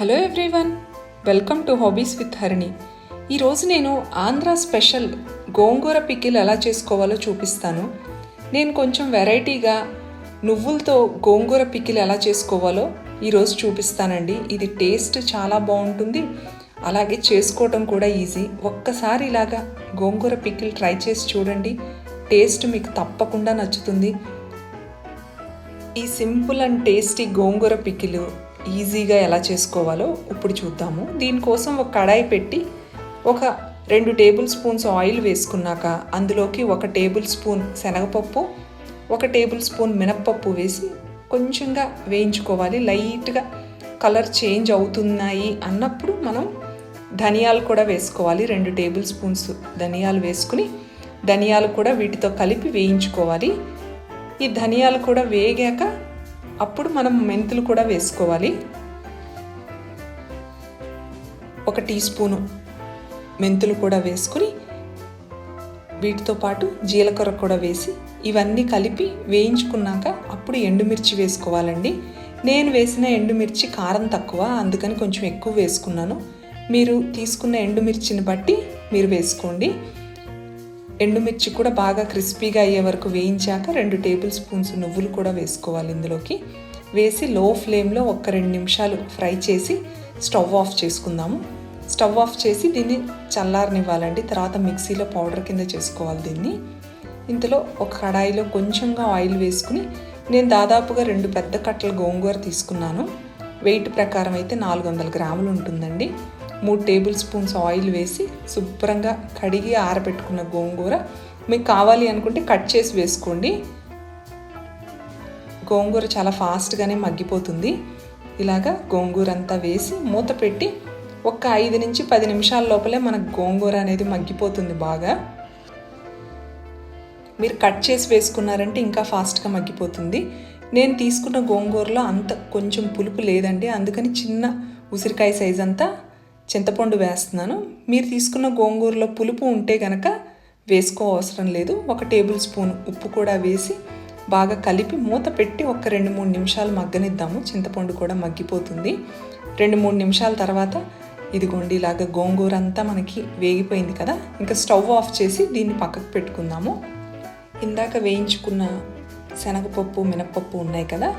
Hello everyone welcome to hobbies with Harini. ఈరోజు నేను Andhra special గోంగూర pickle ఎలా చేసుకోవాలో చూపిస్తాను. నేను కొంచెం వెరైటీగా నువ్వులతో గోంగూర పికిల్ ఎలా చేసుకోవాలో ఈరోజు చూపిస్తానండి. ఇది టేస్ట్ చాలా బాగుంటుంది. అలాగే చేసుకోవటం కూడా ఈజీ. ఒక్కసారి ఇలాగా గోంగూర పికిల్ ట్రై చేసి చూడండి. టేస్ట్ మీకు తప్పకుండా నచ్చుతుంది. ఈ simple and tasty gongura pickle ఈజీగా ఎలా చేసుకోవాలో ఇప్పుడు చూద్దాము. దీనికోసం ఒక కడాయి పెట్టి ఒక రెండు టేబుల్ స్పూన్స్ ఆయిల్ వేసుకున్నాక అందులోకి ఒక టేబుల్ స్పూన్ శనగపప్పు ఒక టేబుల్ స్పూన్ మినప్పప్పు వేసి కొంచెంగా వేయించుకోవాలి. లైట్గా కలర్ చేంజ్ అవుతున్నాయి అన్నప్పుడు మనం ధనియాలు కూడా వేసుకోవాలి. రెండు టేబుల్ స్పూన్స్ ధనియాలు వేసుకుని ధనియాలు కూడా వీటితో కలిపి వేయించుకోవాలి. ఈ ధనియాలు కూడా వేగాక అప్పుడు మనం మెంతులు కూడా వేసుకోవాలి. ఒక టీ స్పూను మెంతులు కూడా వేసుకుని వీటితో పాటు జీలకర్ర కూడా వేసి ఇవన్నీ కలిపి వేయించుకున్నాక అప్పుడు ఎండుమిర్చి వేసుకోవాలండి. నేను వేసిన ఎండుమిర్చి కారం తక్కువ అందుకని కొంచెం ఎక్కువ వేసుకున్నాను. మీరు తీసుకున్న ఎండుమిర్చిని బట్టి మీరు వేసుకోండి. ఎండుమిర్చి కూడా బాగా క్రిస్పీగా అయ్యే వరకు వేయించాక రెండు టేబుల్ స్పూన్స్ నువ్వులు కూడా వేసుకోవాలి ఇందులోకి. వేసి లో ఫ్లేమ్లో ఒక రెండు నిమిషాలు ఫ్రై చేసి స్టవ్ ఆఫ్ చేసుకుందాము. స్టవ్ ఆఫ్ చేసి దీన్ని చల్లారనివ్వాలండి. తర్వాత మిక్సీలో పౌడర్ కింద చేసుకోవాలి దీన్ని. ఇంతలో ఒక కడాయిలో కొంచెంగా ఆయిల్ వేసుకుని నేను దాదాపుగా రెండు పెద్ద కట్టల గోంగూర తీసుకున్నాను. వెయిట్ ప్రకారం అయితే నాలుగు వందల గ్రాములు ఉంటుందండి. మూడు టేబుల్ స్పూన్స్ ఆయిల్ వేసి శుభ్రంగా కడిగి ఆరబెట్టుకున్న గోంగూర మీకు కావాలి అనుకుంటే కట్ చేసి వేసుకోండి. గోంగూర చాలా ఫాస్ట్గానే మగ్గిపోతుంది. ఇలాగా గోంగూర అంతా వేసి మూత పెట్టి ఒక ఐదు నుంచి పది నిమిషాల లోపలే మనకు గోంగూర అనేది మగ్గిపోతుంది బాగా. మీరు కట్ చేసి వేసుకున్నారంటే ఇంకా ఫాస్ట్గా మగ్గిపోతుంది. నేను తీసుకున్న గోంగూరలో అంత కొంచెం పులుపు లేదండి అందుకని చిన్న ఉసిరికాయ సైజ్ అంతా చింతపండు వేస్తున్నాను. మీరు తీసుకున్న గోంగూరలో పులుపు ఉంటే కనుక వేసుకో అవసరం లేదు. ఒక టేబుల్ స్పూన్ ఉప్పు కూడా వేసి బాగా కలిపి మూత పెట్టి ఒక రెండు మూడు నిమిషాలు మగ్గనిద్దాము. చింతపండు కూడా మగ్గిపోతుంది. రెండు మూడు నిమిషాల తర్వాత ఇదిగోండి ఇలాగ గోంగూర అంతా మనకి వేగిపోయింది కదా ఇంకా స్టవ్ ఆఫ్ చేసి దీన్ని పక్కకు పెట్టుకుందాము. ఇందాక వేయించుకున్న శనగపప్పు మినప్పప్పు ఉన్నాయి కదా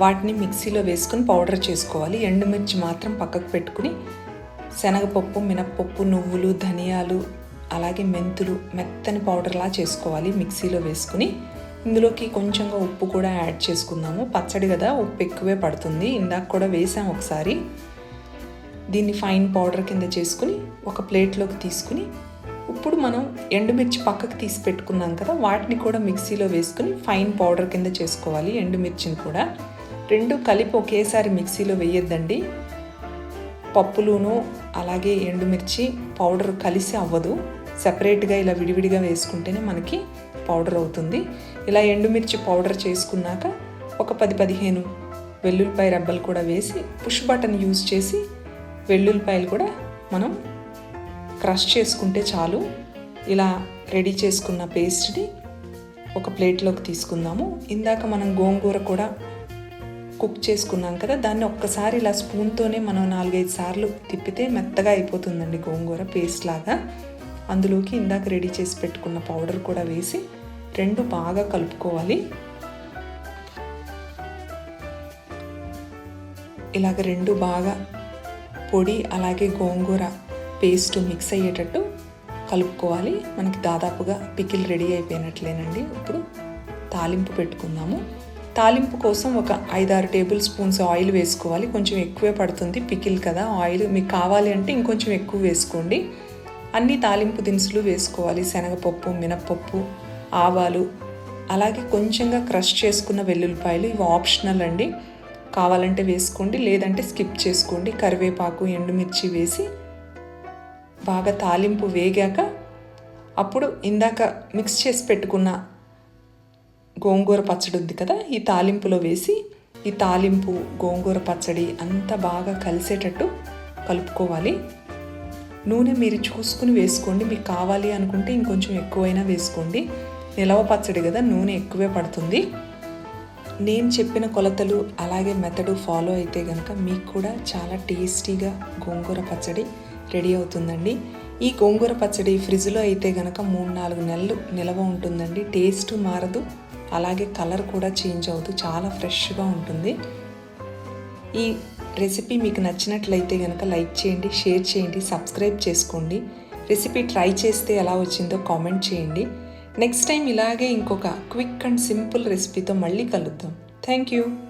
వాటిని మిక్సీలో వేసుకుని పౌడర్ చేసుకోవాలి. ఎండుమిర్చి మాత్రం పక్కకు పెట్టుకుని శనగపప్పు మినప్పప్పు నువ్వులు ధనియాలు అలాగే మెంతులు మెత్తని పౌడర్లా చేసుకోవాలి మిక్సీలో వేసుకుని. ఇందులోకి కొంచెంగా ఉప్పు కూడా యాడ్ చేసుకుందాము. పచ్చడి కదా ఉప్పు ఎక్కువే పడుతుంది. ఇందాక కూడా వేసాం ఒకసారి. దీన్ని ఫైన్ పౌడర్ కింద చేసుకుని ఒక ప్లేట్లోకి తీసుకుని. ఇప్పుడు మనం ఎండుమిర్చి పక్కకు తీసి పెట్టుకున్నాం కదా వాటిని కూడా మిక్సీలో వేసుకుని ఫైన్ పౌడర్ కింద చేసుకోవాలి ఎండుమిర్చిని కూడా. రెండు కలిపి ఒకేసారి మిక్సీలో వేయొద్దండి. పప్పులును అలాగే ఎండుమిర్చి పౌడర్ కలిసి అవ్వదు. సపరేట్గా ఇలా విడివిడిగా వేసుకుంటేనే మనకి పౌడర్ అవుతుంది. ఇలా ఎండుమిర్చి పౌడర్ చేసుకున్నాక ఒక పది పదిహేను వెల్లుల్లిపాయ రబ్బలు కూడా వేసి పుష్ బటన్ యూజ్ చేసి వెల్లుల్లిపాయలు కూడా మనం క్రష్ చేసుకుంటే చాలు. ఇలా రెడీ చేసుకున్న పేస్ట్ని ఒక ప్లేట్లోకి తీసుకుందాము. ఇందాక మనం గోంగూర కూడా కుక్ చేసుకున్నాం కదా దాన్ని ఒక్కసారి ఇలా స్పూన్తోనే మనం నాలుగైదు సార్లు తిప్పితే మెత్తగా అయిపోతుందండి గోంగూర పేస్ట్ లాగా. అందులోకి ఇందాక రెడీ చేసి పెట్టుకున్న పౌడర్ కూడా వేసి రెండు బాగా కలుపుకోవాలి. ఇలాగ రెండు బాగా పొడి అలాగే గోంగూర పేస్ట్ మిక్స్ అయ్యేటట్టు కలుపుకోవాలి. మనకి దాదాపుగా పికిల్ రెడీ అయిపోయినట్లేనండి. ఇప్పుడు తాలింపు పెట్టుకుందాము. తాలింపు కోసం ఒక ఐదారు టేబుల్ స్పూన్స్ ఆయిల్ వేసుకోవాలి. కొంచెం ఎక్కువే పడుతుంది. పికిల్ కదా ఆయిల్ మీకు కావాలి అంటే ఇంకొంచెం ఎక్కువ వేసుకోండి. అన్ని తాలింపు దినుసులు వేసుకోవాలి. శనగపప్పు మినప్పప్పు ఆవాలు అలాగే కొంచెంగా క్రష్ చేసుకున్న వెల్లుల్లిపాయలు ఇవి ఆప్షనల్ అండి. కావాలంటే వేసుకోండి లేదంటే స్కిప్ చేసుకోండి. కరివేపాకు ఎండుమిర్చి వేసి బాగా తాలింపు వేగాక అప్పుడు ఇందాక మిక్స్ చేసి పెట్టుకున్న గోంగూర పచ్చడి ఉంది కదా ఈ తాలింపులో వేసి ఈ తాలింపు గోంగూర పచ్చడి అంతా బాగా కలిసేటట్టు కలుపుకోవాలి. నూనె మీరు చూసుకుని వేసుకోండి మీకు కావాలి అనుకుంటే ఇంకొంచెం ఎక్కువైనా వేసుకోండి. నిలవ పచ్చడి కదా నూనె ఎక్కువే పడుతుంది. నేను చెప్పిన కొలతలు అలాగే మెథడు ఫాలో అయితే కనుక మీకు కూడా చాలా టేస్టీగా గోంగూర పచ్చడి రెడీ అవుతుందండి. ఈ గోంగూర పచ్చడి ఫ్రిడ్జ్లో అయితే కనుక మూడు నాలుగు నెలలు నిలవ ఉంటుందండి. టేస్ట్ మారదు. అలాగే కలర్ కూడా చేంజ్ అవుతూ చాలా ఫ్రెష్గా ఉంటుంది. ఈ రెసిపీ మీకు నచ్చినట్లయితే కనుక లైక్ చేయండి షేర్ చేయండి సబ్స్క్రైబ్ చేసుకోండి. రెసిపీ ట్రై చేస్తే ఎలా వచ్చిందో కామెంట్ చేయండి. నెక్స్ట్ టైం ఇలాగే ఇంకొక క్విక్ అండ్ సింపుల్ రెసిపీతో మళ్ళీ కలుద్దాం. Thank you.